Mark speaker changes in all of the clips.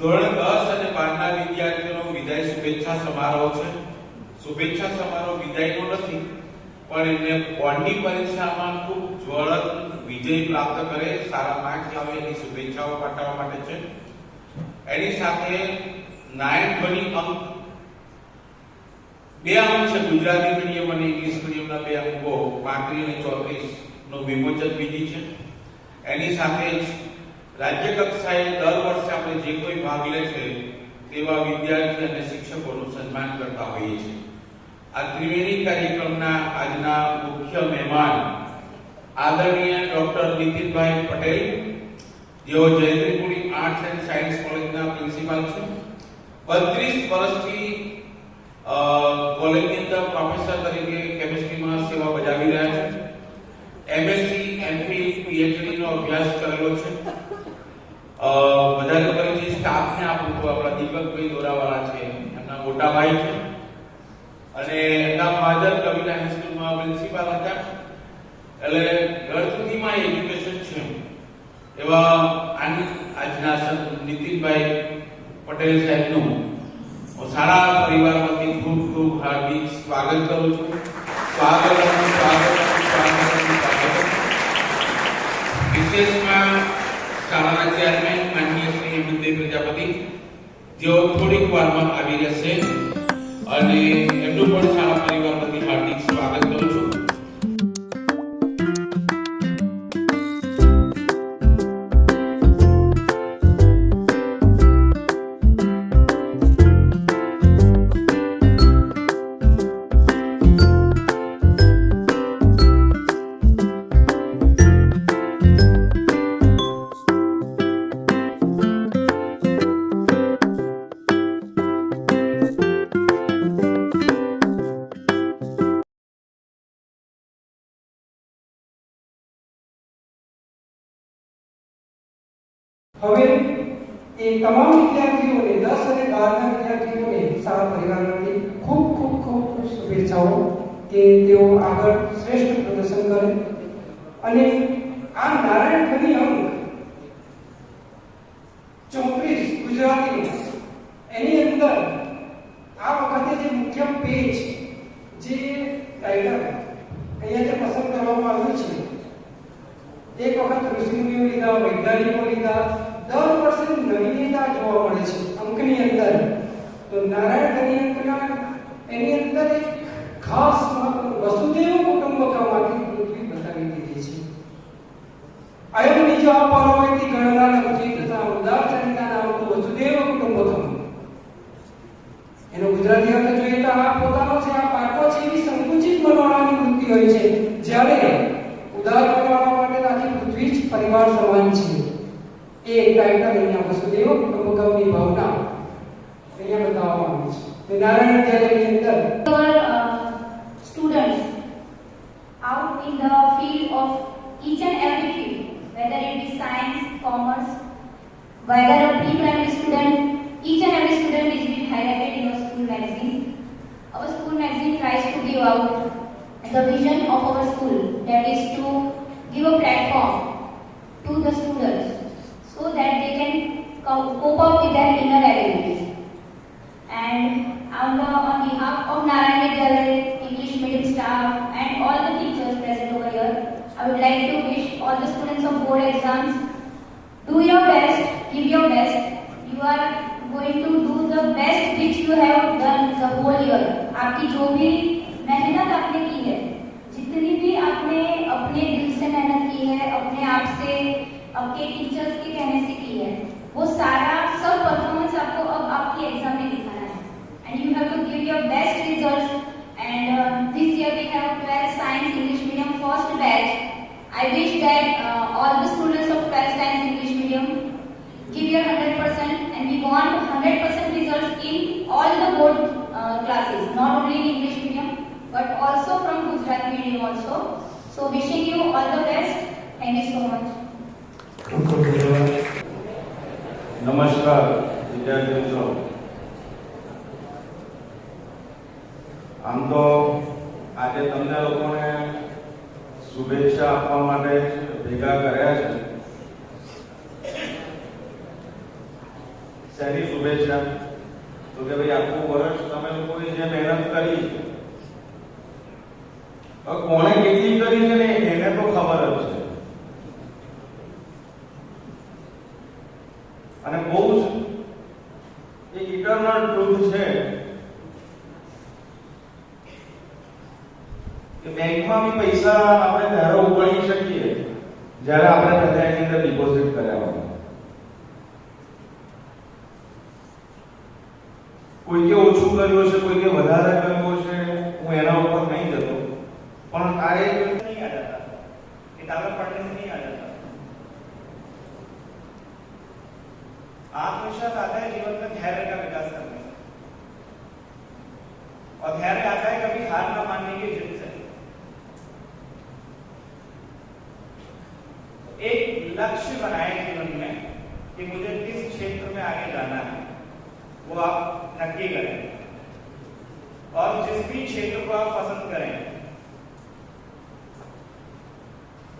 Speaker 1: ધોરણ દસ અને બારના વિદ્યાર્થીઓનો વિદાય શુભેચ્છા સમારોહ છે. શુભેચ્છા સમારોહ વિદાયનો નથી, પણ એમને બોર્ડની પરીક્ષામાં ખૂબ જ્વલંત વિજય પ્રાપ્ત કરે સારા માર્ક્સ લાવે એની શુભેચ્છાઓ પાઠવવા માટે છે. એની સાથે નાયન ધ્વનિ અંક, બે અંક છે ગુજરાતી મીડિયમ અને ઇંગ્લિશ મીડિયમના બે અંકો, પાંત્રીસ અને ચોત્રીસ નો વિમોચન વિધિ છે. એની સાથે રાજ્ય કક્ષાએ દર વર્ષે આપણે જે કોઈ ભાગ લે છે, તેવા વિદ્યાર્થી અને શિક્ષકોનું સન્માન કરતા હોઈએ છીએ. આ ત્રિવેણી કાર્યક્રમના આજના મુખ્ય મહેમાન આદરણીય ડોક્ટર નીતિનભાઈ પટેલ, જેઓ જયદ્રીપુરી આર્ટ્સ એન્ડ સાયન્સ કોલેજના પ્રિન્સિપાલ છે. બત્રીસ વર્ષથી કોલેજની અંદર પ્રોફેસર તરીકે કેમિસ્ટ્રીમાં સેવા બજાવી રહ્યા છે. એમએસસી એમપી પીએચડી નો અભ્યાસ તો આપણા દીપકભાઈ દોરાવાળા છે, એમના મોટા ભાઈ છે. અને એમના ફાધર કવિતા હાઈસ્કૂલમાં પ્રિન્સિપાલ હતા. એટલે ઘર સુધીમાં એજ્યુકેશન છે એવા આજના નીતિનભાઈ પટેલ સાહેબનું હું સારા પરિવારમાંથી ખૂબ ખૂબ હાર્દિક સ્વાગત કરું છું. સ્વાગત સ્વાગત વિશેષમાં શાળાના ચેરમેન માનનીય શ્રી મંદિર પ્રજાપતિ જેઓ થોડીક વારમાં આવી રહેશે અને એમનું પણ શાળા
Speaker 2: વિદ્યાર્થીઓને સારા પરિવારમાંથી ખૂબ ખૂબ ખૂબ ખૂબ શુભેચ્છાઓ કે તેઓ આગળ શ્રેષ્ઠ પ્રદર્શન કરે. અને આ નારાયણ ધ્વનિ અંક ચોત્રીસ ગુજરાતીનું એની અંદર આ વખતે જે મુખ્ય પેજ જે ટાઈટલ અહીંયા જે પસંદ કરવામાં આવ્યું છે, એક વખત ઋષિમુનિઓ લીધા, વૈજ્ઞાનિકો લીધા, દર વર્ષે નવીનતા જોવા મળે છે અંકની અંદર. તો નારાયણ અંકના એની અંદર એક ખાસ મહત્વનું વસુદેવ કુટુંબકમાંથી પૃથ્વી બતાવી દીધી છે. અયમ નિજો અપરોમિતિ ગણના ઉચિત તથા ઉદાર ચરિતા નામ વસુદેવ કુટુંબકમ એનો ગુજરાતી અર્થ જોઈએ તો આ પોતાનો છે, આ પાટો છે, એવી સંકુચિત મનોવાળાની વૃત્તિ હોય છે, જ્યારે ઉદાર મનોવાળા માટે આખી પૃથ્વી જ પરિવાર સમાન છે. એ ટાઇટલ અહીંયા વસુદેવ કુટુંબકમની ભાવના ये बताओ हम तो नारायण विद्यालय के
Speaker 3: अंदर your students out in the field of each and every field whether it is science commerce whether a pre primary student each and every student is being highlighted in our school magazine our school magazine tries to give out the vision of our school that is to give a platform to the students so that they can cope up with their inner abilities And on, the, on behalf of Narayan Vidyalaya, English medium staff and all the teachers present over here, I would like to wish all the students of board exams, do your best, give your best. You are going to do the best which you have done the whole year. आपकी जो भी मेहनत आपने की है जितनी भी आपने अपने दिल से मेहनत की है अपने आप से आपके टीचर्स के कहने से की है वो सारा सब परफॉर्मेंस आपको अब आपकी एग्ज़ाम में your best results and uh, this year we have 12 science english medium first batch i wish that uh, all the students of 12 science english medium give your 100% and we want 100% results in all the board uh, classes not only in english medium but also from gujarati medium also so wishing you all the best thank you so much
Speaker 2: ખૂબ ખૂબ ધન્યવાદ
Speaker 4: નમસ્કાર વિદ્યાર્થી મિત્રો આમ તો આજે તમને લોકોને શુભેચ્છા આપવા માટે ભેગા કર્યા છે. શેની શુભેચ્છા? તો કે ભાઈ, આખું વર્ષ તમે લોકોએ જે મહેનત કરી કોણે કેટલી કરી છે ને? એને તો ખબર જ છે. જ્યારે આપણે બધા એની અંદર ડિપોઝિટ કર્યા હોય કોઈએ ઓછું કર્યું છે કોઈએ વધારે કર્યું છે હું એના ઉપર નહીં જતો પણ આ એક
Speaker 5: नहीं आ जाता किताबें पढ़ने से नहीं आ जाता आत्मविश्वास आता है जीवन में धैर्य का विकास करने से और धैर्य आता है कभी हार न मानने की लक्ष्य बनाए जीवन में कि मुझे किस क्षेत्र में आगे जाना है, वो आप नक्की करें। और जिस भी क्षेत्र को आप पसंद करें,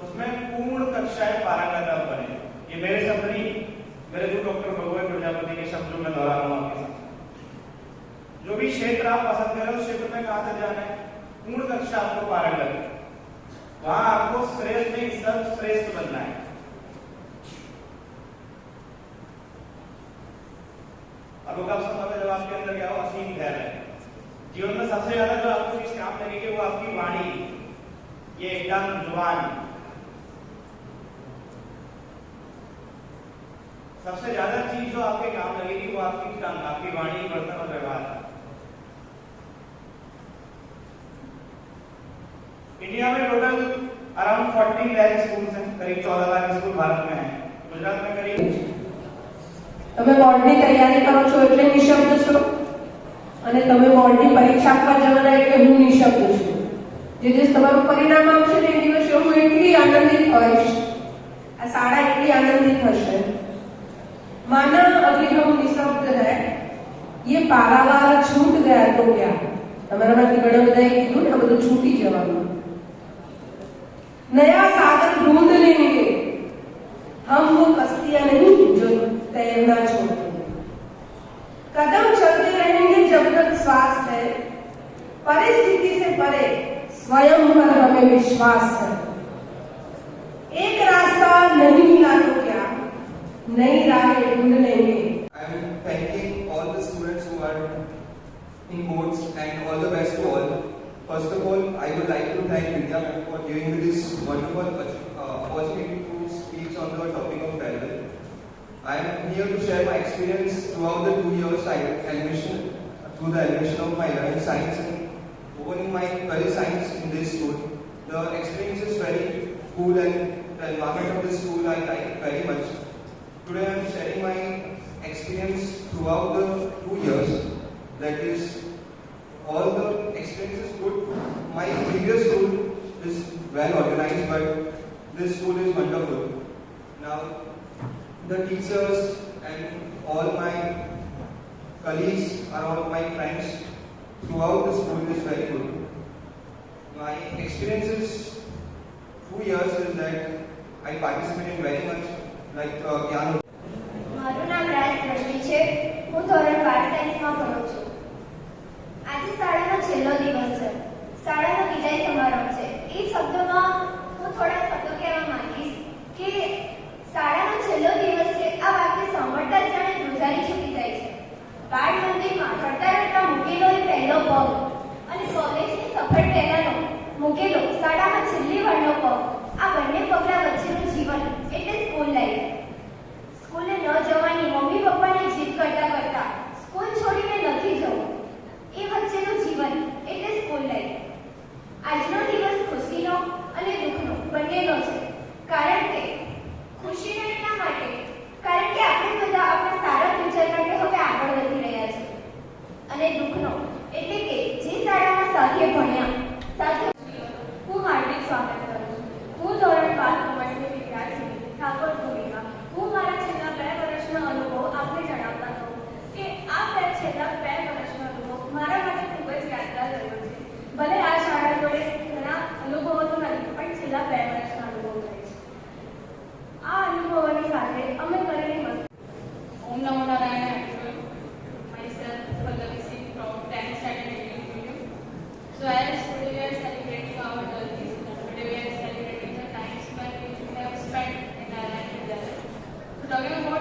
Speaker 5: उसमें पूर्ण कक्षाएँ पारंगत आप बने। ये मेरे शब्द नहीं, मेरे जो डॉक्टर भगवत प्रजापति के शब्दों में दोहरा रहा हूँ आपके साथ। जो भी क्षेत्र आप पसंद करें, उस क्षेत्र में कहाँ से जाना है? पूर्ण कक्षा आपको पारंगत। वहाँ आपको श्रेष्ठ नहीं, सर्वश्रेष्ठ बनना है। अब जब आपके अंदर क्या हो असीम धैर्य जीवन में सबसे ज़्यादा जो आपको चीज़ काम लगेगी वो आपकी वाणी। ये एकदम ज़ुबान। सबसे ज़्यादा चीज़ जो आपके काम लगेगी वो आपकी टंग आपकी वाणी बर्तन और व्यवहार। इंडिया में टोटल अराउंड 40 लाख स्कूल्स हैं, करीब 14 लाख स्कूल भारत में हैं। गुजरात में करीब
Speaker 6: તમે બોર્ડની તૈયારી કરો છો એટલે નિશબ્દ છો અને તમે બોર્ડની પરીક્ષા આપવા જવાના એટલે હું નિશબ્દ છું જે દિવસ તમારું પરિણામ આવશે ને એ દિવસે હું એટલી આનંદિત હોઈશ આ શાળા એટલી આનંદિત હશે माना अभी हम निशब्द है ये पारावार छूट गया तो क्या તમારામાંથી ઘણા બધાએ કીધું ને આ બધું છૂટી જવાનું नया सागर ढूंढ लेंगे हम वो कश्तियां नहीं जो तैरना छोड़ेंगे कदम चलते रहेंगे जब तक श्वास है परिस्थिति से परे स्वयं पर हमें विश्वास है एक रास्ता नहीं मिला तो क्या नई राहें ढूंढ लेंगे
Speaker 7: in boards and all the best to all. First of all, I would like to thank Vidya for giving me this wonderful uh, opportunity to speak on the topic. I am here to share my experience throughout the two years I admission through the admission of my 11th science and opening my 12th science in this school. The experience is very cool and the environment of this school I like very much. Today I am sharing my experience throughout the two years. That is, all the experience is good. My previous school is well organized, but this school is wonderful. Now, the teachers and all my colleagues and all my friends throughout the school is very good. My experiences two years is that I participated very much like uh, Gyan
Speaker 8: મારું નામ રાજ દ્રષ્ટિ છે હું ધોરણ બાર સાયન્સમાં ભણું છું આજે શાળાનો છેલ્લો દિવસ છે શાળાનો વિદાય સમારંભ છે એ શબ્દોમાં હું થોડા શબ્દો કહેવા માંગીશ કે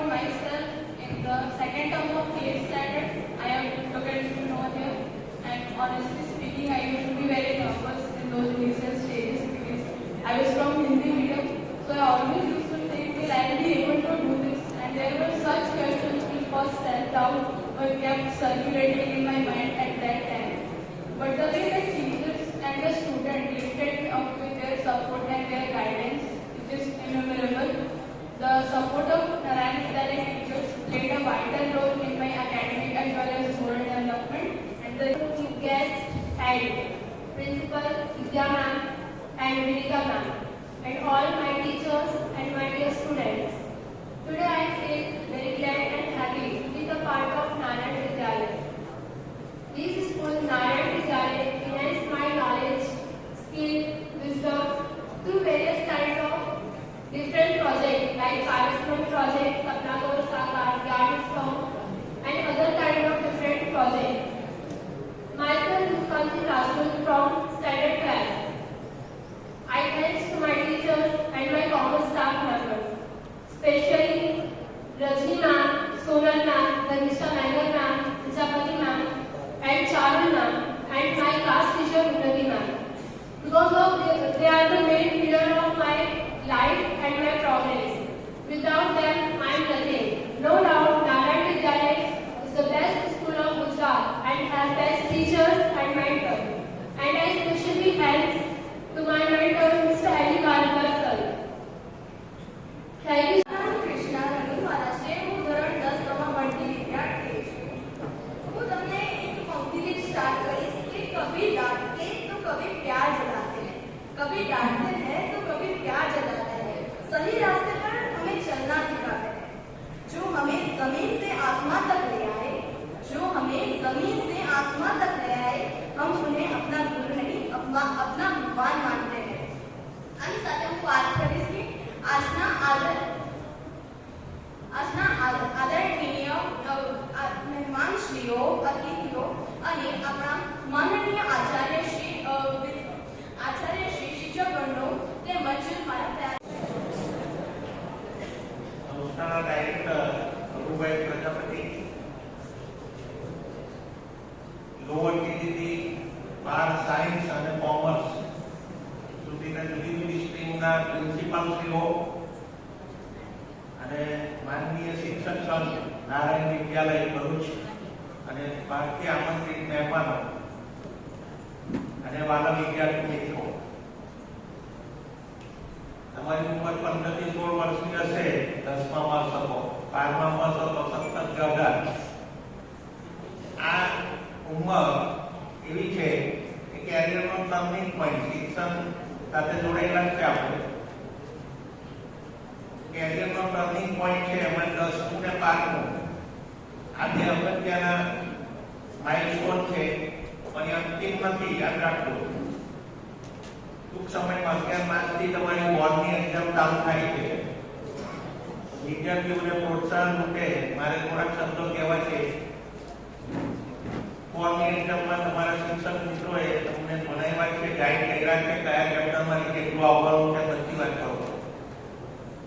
Speaker 9: myself in the second term of 8th standard. I am located in North here. And honestly speaking, I used to be very nervous in those initial stages because I was from Hindi medium. So I always used to think that I will be able to do this. And there were such questions which was self-doubt were kept circulating in my mind at that time. But the way the teachers and the student lifted me up with their support and their guidance, which is immemorable. The support of Narayan Vidyalaya teachers played a vital role in my academic as well as moral development.
Speaker 8: and the chief guest and principal Vidya ma'am and Vinika ma'am and all my teachers and my dear students. Today I feel very glad and happy to be the part of Narayan Vidyalaya. This school Narayan Vidyalaya enhanced my knowledge, skill, wisdom through various kinds of different projects like parachment project, Sapna Gaur Sakar, Garden and other kind of different projects. Myself Muskanti Rasul from standard 12. I thanks to my teachers and my common staff members, especially Rajni ma'am, Sonal ma'am, Dhanisha Mangal ma'am, Prajapati ma'am, and Charul ma'am, and my class teacher Unnati ma'am. Because of they, they are the main pillar of my life and my progress. Without them, I am nothing. No doubt, Narayan Vidyalaya is the best school of Gujarat and has best teachers and mentors. And I especially thanks to my mentor, Mr. Ali Karkar sir. Thank you.
Speaker 10: सही रास्ते पर हमें चलना सिखाते हैं जो हमें जमीन से आसमान तक ले आए जो हमें जमीन से आसमान तक ले आए हम उन्हें अपना गुरु नहीं अपना अपना भगवान मानते हैं આની સાથે હું વાત કરીશ કે આજના આદર આજના આદ- આદરણીય અ, આ મહેમાનશ્રીઓ અતિથિઓ અને આપણા માનનીય આચાર્ય
Speaker 11: સંસ્થાના ડાયરેક્ટર અભુભાઈ પ્રજાપતિ. લોઅર કેજીથી બાર સાયન્સ અને કોમર્સ સુધીના જુદી જુદી સ્ટ્રીમના પ્રિન્સિપાલશ્રીઓ અને માનનીય શિક્ષક સંઘ નારાયણ વિદ્યાલય ભરૂચ અને ભારતીય આમંત્રિત મહેમાનો અને વાલા વિદ્યાર્થી મિત્રો તમારી ઉંમર પંદરથી સોળ વર્ષની હશે દસમામાં શકો બારમામાં શકો, સતત ગગા આ ઉંમર એવી છે કે કેરિયરનો ટર્નિંગ પોઈન્ટ શિક્ષણ સાથે જોડાયેલા છે આપણે. કેરિયરનો ટર્નિંગ પોઈન્ટ છે એમાં દસમું ને બારમું આજે અગત્યના માઇલસ્ટોન છે, પણ અંતિમ નથી, યાદ રાખજો. ટૂંક સમયમાં અગિયાર માર્ચથી તમારી બોર્ડની એક્ઝામ ચાલુ થાય છે. વિદ્યાર્થીઓને પ્રોત્સાહન રૂપે મારે થોડાક શબ્દો કહેવા છે. બોર્ડની એક્ઝામમાં તમારા શિક્ષક મિત્રોએ તમને ભણાવ્યા છે ગાઈડ કર્યા છે, કયા ચેપ્ટરમાં કેટલું આવવાનું છે બધી વાત કરો.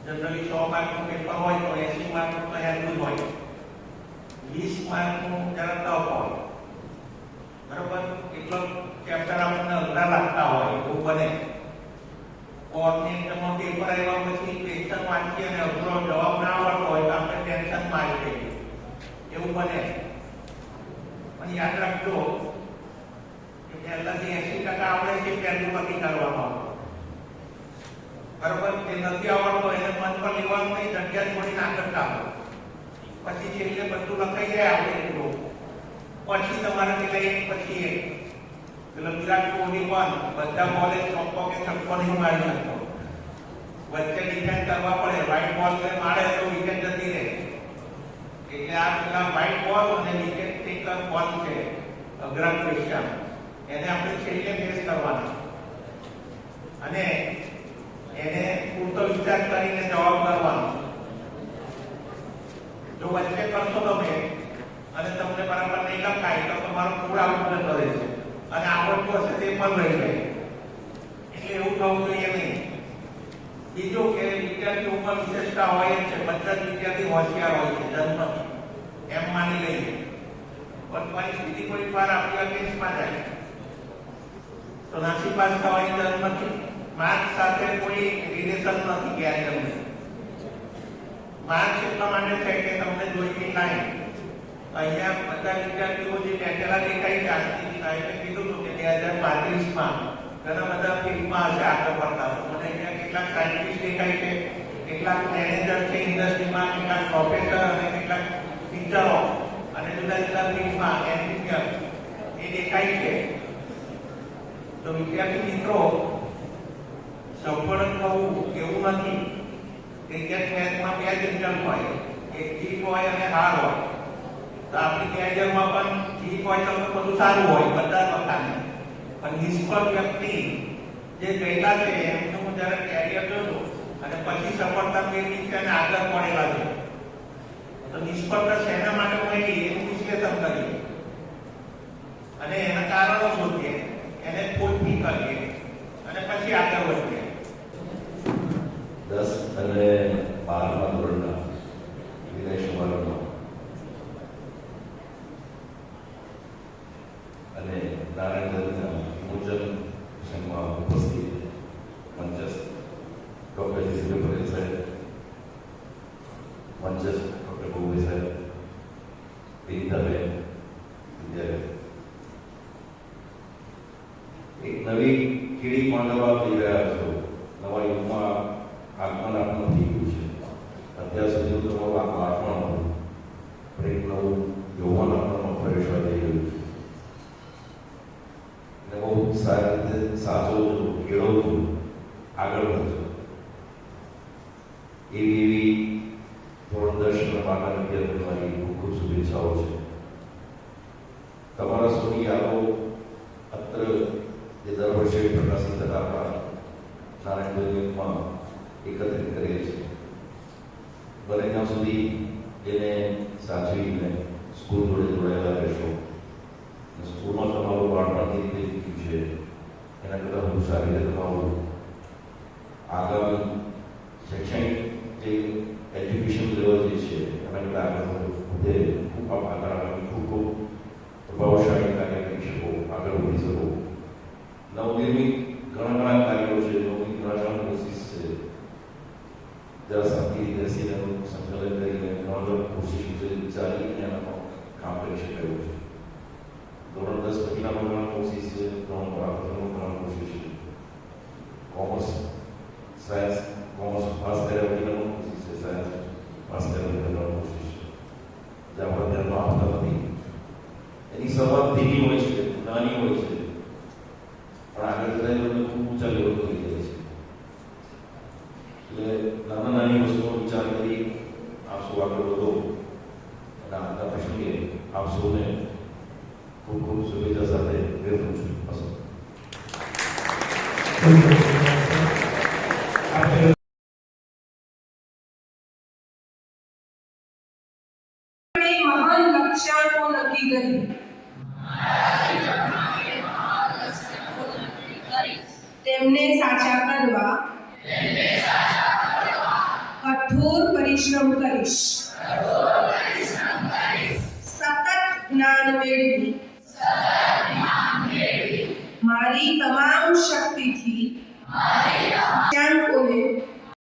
Speaker 11: જનરલી સો માર્કનું પેપર હોય તો એસી માર્કનું તો જ હોય. વીસ માર્કનું ટફ હોય. એવું બને પણ યાદ રાખજો કે પહેલાથી એસી ટકા આવડે છે પહેલું નથી કરવાનું બરોબર જે નથી આવડતો એને મન પર લેવાનું નહીં જગ્યા છોડીને આગળ ચાલો પછી છેલ્લે બધું લખાઈ જાય આપણે એટલું પછી તમારે પેલા એક પછી એક પેલો વિરાટ કોહલી પણ બધા બોલે ચોક્કો કે છક્કો નહીં મારી શકતો વચ્ચે ડિફેન્ડ કરવા પડે વ્હાઈટ બોલ ને મારે તો વિકેટ જતી રહે એટલે પેલા વ્હાઇટ બોલ અને નીચે ટેકર બોલ છે અગ્રમ ક્વેશ્ચન એને આપણે છેલ્લે ફેસ કરવાના અને એને પૂરતો વિચાર કરીને જવાબ કરવાનો જો વચ્ચે કરશો તમે, અને તમને બરાબર નહીં લખાય, તો તમારો મૂળ આઉટ કરે છે. અને આવડતું હશે તે પણ રહી જાય. એટલે એવું થવું જોઈએ નહીં. બીજું કે વિદ્યાર્થીઓમાં વિશેષતા હોય છે. બધા વિદ્યાર્થી હોશિયાર હોય છે જન્મથી એમ માની લઈએ પણ પરિસ્થિતિ કોઈ વાર આપણી અગેન્સ્ટમાં જાય તો નાસી પાસ થવાની જન્મથી માર્ક સાથે કોઈ રિલેશન નથી ક્યારે તમને માર્ક્સ એટલા માટે છે કે તમને જોઈતી લાઈન અહીંયા બધા વિદ્યાર્થીઓ જે બેઠેલા દેખાય છે આજની સાહેબે કીધું હતું કે બે હજાર પાંત્રીસમાં ઘણા બધા ફિલ્ડમાં હશે આગળ પડતા મને અહીંયા કેટલાક સાયન્ટિસ્ટ દેખાય છે કેટલાક મેનેજર છે ઇન્ડસ્ટ્રીમાં કેટલાક પ્રોફેસર અને કેટલાક ટીચરો અને જુદા જુદા ફિલ્ડમાં એન્જિનિયર એ દેખાય છે. તો વિદ્યાર્થી મિત્રો, સફળ થવું એવું નથી ક્રિકેટ મેચમાં બે જ હોય, એક જીત હોય અને હાર હોય. તો આપણી કેરિયરમાં પણ જીત હોય તો બધું સારું હોય, બધા પ્રકારની. પણ નિષ્ફળ વ્યક્તિ જે ગયેલા છે, એમનું હું જયારે કેરિયર જોયું અને પછી સફળતા મેળવી છે અને આગળ પડેલા છે. તો નિષ્ફળતા શેના માટે મળી એનું વિશ્લેષણ કરીએ અને એના કારણો શોધીએ એને ખોટી કરીએ અને પછી આગળ વધીએ
Speaker 12: દસ અને બારમા ધોરણના વિનય સમારંભમાં અને નારાયણ દત્તના વિમોચન પ્રસંગમાં ઉપસ્થિત મંચસ્થ ડૉક્ટર જીસીબી પટેલ સાહેબ મંચસ્થ ડૉક્ટર ગોવિંદ સાહેબ विद्यालय विद्यालय एक नवी किडी मांडवा आपली ખૂબ છે. તમારા સુધી આવો અત્ર જે દર વર્ષે પ્રકાશિત થતા આપણા નારાયણભાઈમાં એકત્રિત કરીએ છીએ. બને ત્યાં સુધી
Speaker 6: हुकुम सुविधा साथ में